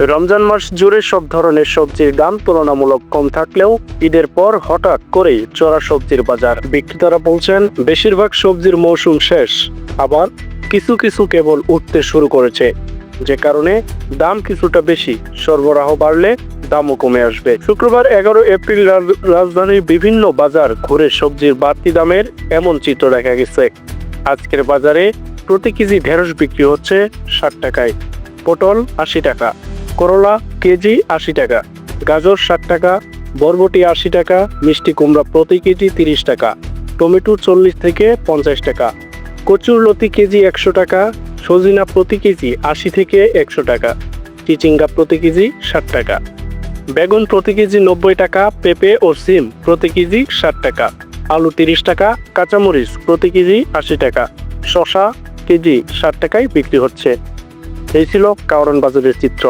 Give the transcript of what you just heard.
রমজান মাস জুড়ে সব ধরনের সবজির দাম তুলনামূলক কম থাকলেও ঈদের পর হঠাৎ করেই চড়া সবজির বাজার। বিক্রেতারা বলছেন, বেশিরভাগ সবজির মৌসুম শেষ, আবার কিছু কিছু কেবল উঠতে শুরু করেছে। যে কারণে দাম কিছুটা বেশি, সরবরাহ বাড়লে দামও কমে আসবে। শুক্রবার এগারো এপ্রিল রাজ- রাজধানীর বিভিন্ন বাজার ঘুরে সবজির বাড়তি দামের এমন চিত্র দেখা গেছে। আজকের বাজারে প্রতি কেজি ঢেঁড়স বিক্রি হচ্ছে ষাট টাকায়, পটল আশি টাকা। করলা কেজি আশি টাকা, গাজর ষাট টাকা, বরবটি আশি টাকা, মিষ্টি কুমড়া প্রতি কেজি তিরিশ টাকা, টমেটো চল্লিশ থেকে পঞ্চাশ টাকা, কচুর লতি কেজি একশো টাকা, সজিনা প্রতি কেজি আশি থেকে একশো টাকা, চিচিঙ্গা প্রতি কেজি ষাট টাকা, বেগুন প্রতি কেজি নব্বই টাকা, পেঁপে ও সিম প্রতি কেজি ষাট টাকা, আলু তিরিশ টাকা, কাঁচামরিচ প্রতি কেজি আশি টাকা শশা কেজি ষাট টাকায় বিক্রি হচ্ছে। এই ছিল কারণ বাজারের চিত্র।